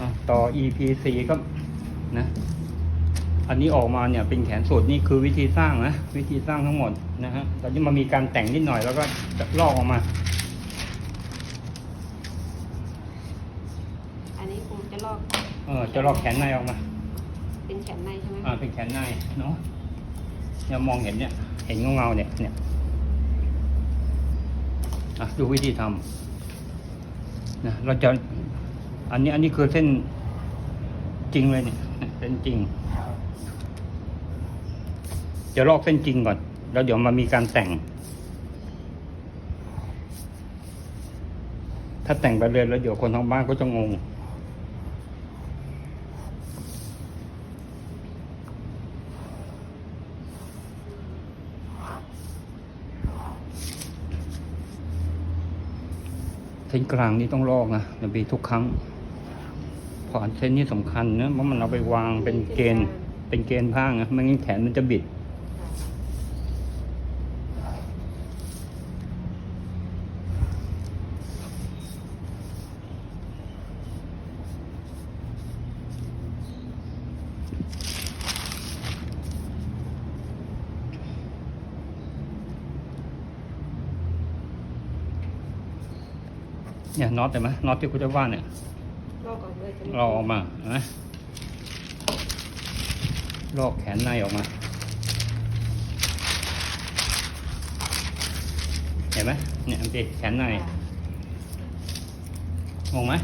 อะต่อ EP 4ก็นะ อันนี้ออกมาเนี่ยเป็นแขนสุดนี่คือวิธีสร้างนะ วิธีสร้างทั้งหมดนะฮะตอนนี้มันมีการแต่งนิดหน่อยแล้วก็จะลอกออกมา อันนี้ครูจะลอก เออจะลอกแขนในออกมา เป็นแขนในใช่ไหมอ่าเป็นแขนในเนาะเนี่ยมองเห็นเนี่ย เห็นเงาๆเนี่ยเนี่ยอะดูวิธีทำนะเราจะ อันนี้อันนี้คือเส้นจริงเลยเนี่ยเส้นจริงจะลอกเส้นจริงก่อน แล้วเดี๋ยวมามีการแต่ง ถ้าแต่งไปเลยแล้วเดี๋ยวคนทางบ้านก็จะงงเส้นกลางนี่ต้องลอกนะอย่าไปทุกครั้ง เพราะเส้นนี้สำคัญนะเพราะมันเอาไปวางเป็นเกณฑ์ เป็นเกณฑ์ผ้านะไม่งั้นแขนมันจะบิด เนี่ยน็อตเห็นไหมน็อตที่คุณจะว่าเนี่ยลอกออก เลยใช่ไหมเราออกมาเห็นไหมลอกแขนในออกมา เห็นไหมเนี่ยมันติแขนในค่ะงงไหม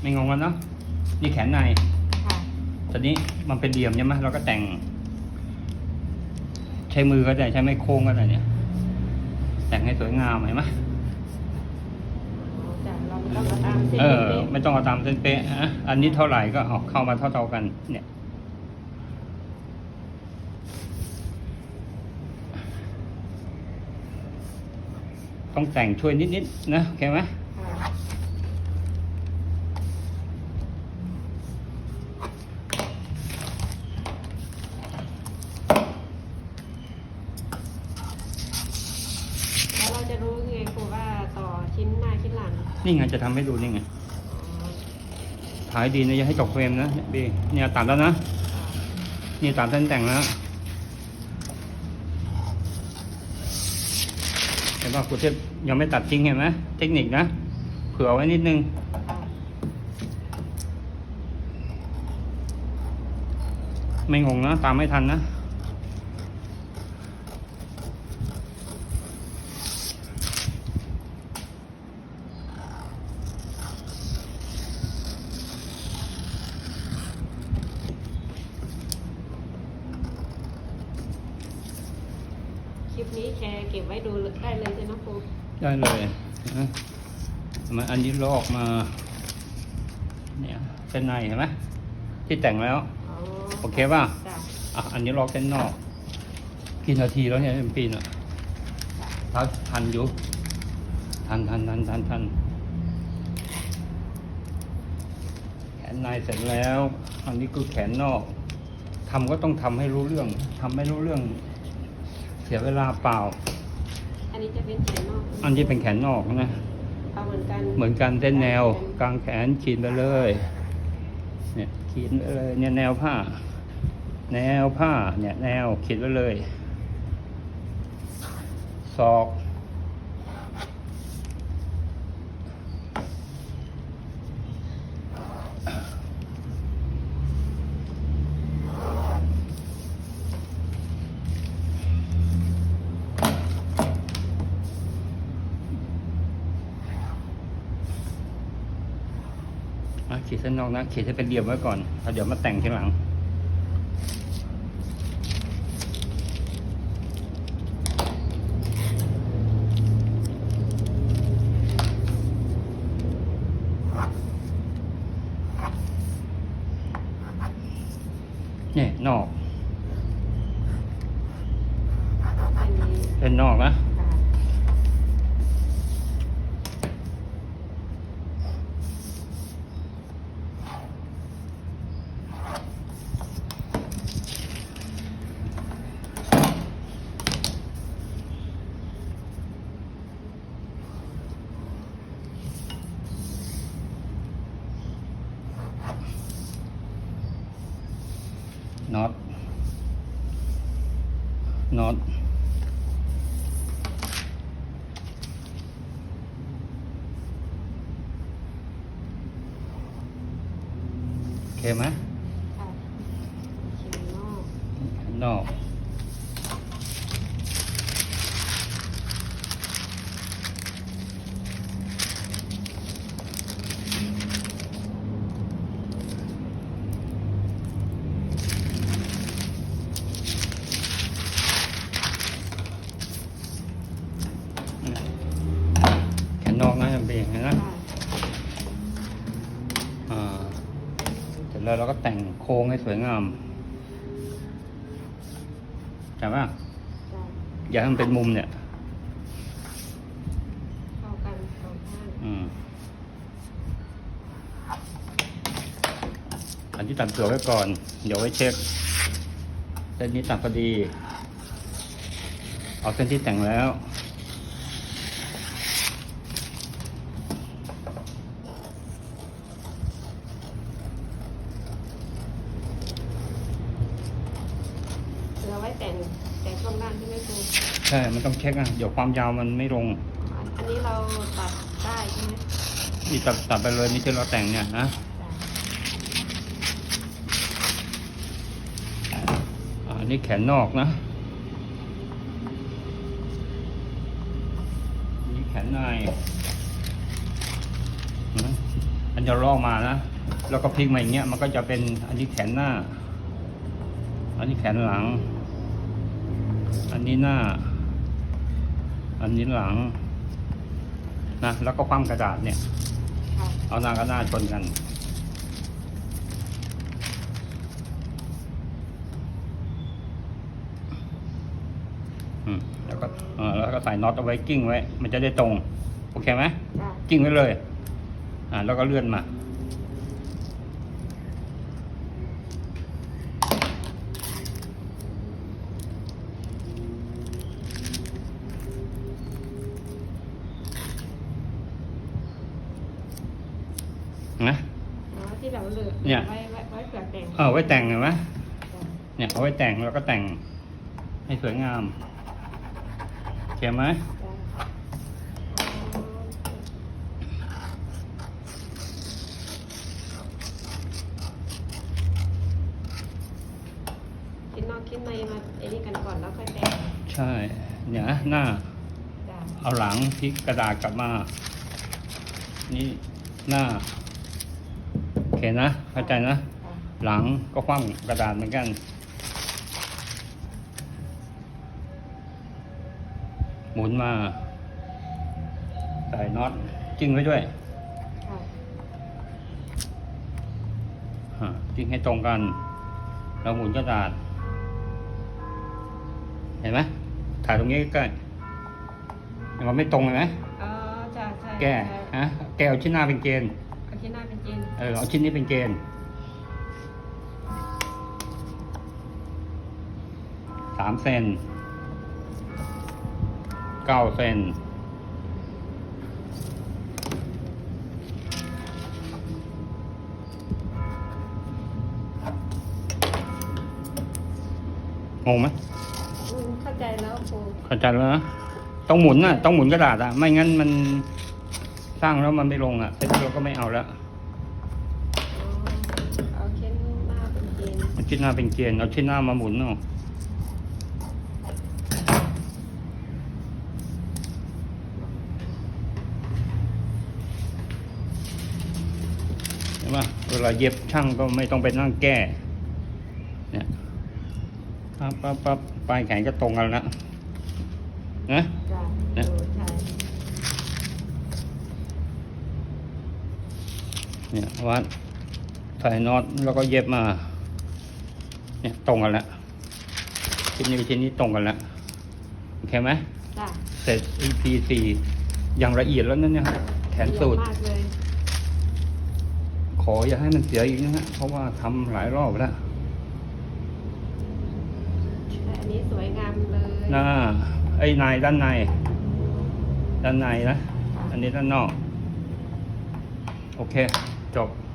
ไม่งงกันเนาะนี่แขนในค่ะตอนนี้มันเป็นเดียมใช่ไหมเราก็แต่ง ใช้มือก็ได้ใช้ไม้โค้งก็ได้เนี่ย แต่งให้สวยงามเห็นไหมจ้ะ เออ ไม่ต้องเอาตามเส้นเป๊ะอะอันนี้เท่าไหร่ก็เอาเข้ามาเท่าๆกัน เนี่ย ต้องแต่งช่วยนิดๆนะโอเคไหม ค่ะแล้วเราจะรู้ไงครูว่าต่อชิ้นหน้าชิ้ นี่ไงจะทำให้ดูนี่ไงถ่ายดีนะอย่าให้ตกเฟรมนะบีเนี่ยตัดแล้วนะนี่ตัดเส้นแต่งแล้วเห็นป่ะครูเทพยังไม่ตัดจริงเห็นไหมเทคนิคนะเผื่อไว้นิดนึงไม่งงนะตามไม่ทันนะ คลิปนี้ แชร์เก็บไว้ดูได้เลยใช่ไหมครูได้เลยนะมาอันนี้ลอกมา เนี่ยเส้นในเห็นไหมที่แต่งแล้วอ๋อโอเคป่ะจ้ะอะอันนี้ลอกเส้นนอกกี่นาทีแล้วเนี่ยเอ็มปีน่ะทันทันอยู่ทันทันทันทันทันแขนในเสร็จแล้ว อันนี้คือแขนนอกทำก็ต้องทำให้รู้เรื่องทำไม่รู้เรื่อง เสียเวลาเปล่าอั นนี้จะเป็นแขนนอกอันนี้เป็นแขนนอกนะ เอาเหมือนกัน เหมือนกันเส้นแนวกลางแขนขีดไปเลย เนี่ยขีดไปเลยเนี่ยแนวผ้า แนวผ้าเนี่ยแนวขีดไปเลย ศอก ขีดเส้นนอกนะขีดให้เป็นเหลี่ยมไว้ก่อนแล้วเดี๋ยวมาแต่งทีหลัง น็อตน็อตโอเคไหม ค่ะเขียนนอก ข้างนอกแข นนอกนะจำเป็นอย่างนั้นนะค่ะอ่าเสร็จแล้วเราก็แต่งโค้งให้สวยงามใช่ปะจ้ะอย่าให้มันเป็นมุมเนี่ยเข้ากันสองข้างอืมอันที่ตัดเสือไว้ก่อน เดี๋ยวไว้เช็คเส้นนี้ตัดพอดี เอาเส้นที่แต่งแล้ว เราไว้ แต่งแต่งช่วงล่างใช่ไหมครูใช่ มันต้องเช็คอะ เดี๋ยวความยาวมันไม่ลงอันอันนี้เราตัดได้ใช่ไหมนี่ตัดตัดไปเลยนี่ที่เราแต่งเนี่ยนะจ้ะอ่าอันนี้แขนนอกนะนี่แขนในนะอันจะลอกมานะ แล้วก็พลิกมาอย่างเงี้ย มันก็จะเป็นอันนี้แขนหน้า อันนี้แขนหลัง อันนี้หน้า อันนี้หลัง นะ แล้วก็คว่ำกระดาษเนี่ยค่ะเอาหน้ากับหน้าชนกันอืมแล้วก็เออแล้วก็ใส่น็อตเอาไว้กิ้งไว้ มันจะได้ตรง โอเคไหมจ้ะกิ้งไว้เลย อ่า แล้วก็เลื่อนมา เราเลือกเนี่ยไว้ไว้ไว้เผื่อแต่งเออไว้แต่งเห็นไหมจ้ะเนี่ยเอาไว้แต่งแล้วก็แต่งให้สวยงามโอเคไหมจ้ะอ๋อคิดนอกคิดในมาไอ้นี่กันก่อนแล้วค่อยแต่งใช่ เนี่ยนะหน้าจ้ะเอาหลังพลิกกระดาษกลับมา นี่หน้าโอ เคนะเข้าใจนะจ้ะหลังก็คว่ำกระดาษเหมือนกัน หมุนมา ใส่น็อตจิ้งไว้ด้วยค่ะอ่าจิ้งให้ตรงกัน เราหมุนกระดาษ เห็นไหมถ่ายตรงนี้ใกล้ๆมันไม่ตรงเลยไหมอ๋อจ้ะใช่แก้ใช่ฮะแกเอาชิ้นหน้าเป็นเกณฑ์ เอาที่หน้าเป็นจีนเออเอาชิ้นนี้เป็นเกณฑ์สามเซนเก้าเซนงงไหมอืมเข้าใจแล้วครูเข้าใจแล้วนะต้องหมุนน่ะต้องหมุนกระดาษอะไม่งั้นมัน สร้างแล้วมันไม่ลงอะเซ็ตเราก็ไม่เอาแล้วอ๋อเอาเช่นหน้าเป็นจีนเอาชิ้นหน้าเป็นเกณฑ์เอาชิ้นหน้ามาหมุนเอาเห็นปะเวลาเย็บช่างก็ไม่ต้องไปนั่งแก้เนี่ยปั๊บปั๊บปั๊บปลายแขนก็ตรงกันแล้วนะจ้ะ เนี่ย ดูใช่ เนี่ยวัดใส่น็อตแล้วก็เย็บมาเนี่ยตรงกันแล้วชิ้นนี้กับชิ้นนี้ตรงกันแล้วโอเคไหมจ้ะเสร็จ EP สี่อย่างละเอียดแล้วนั่นเนี่ยแขนสูตร เยอะมากเลยขออย่าให้มันเสียอีกนะฮะเพราะว่าทำหลายรอบแล้วแต่อันนี้สวยงามเลยหน้าไอ้ในด้านใน ด้านในนะ อันนี้ด้านนอก โอเค จบ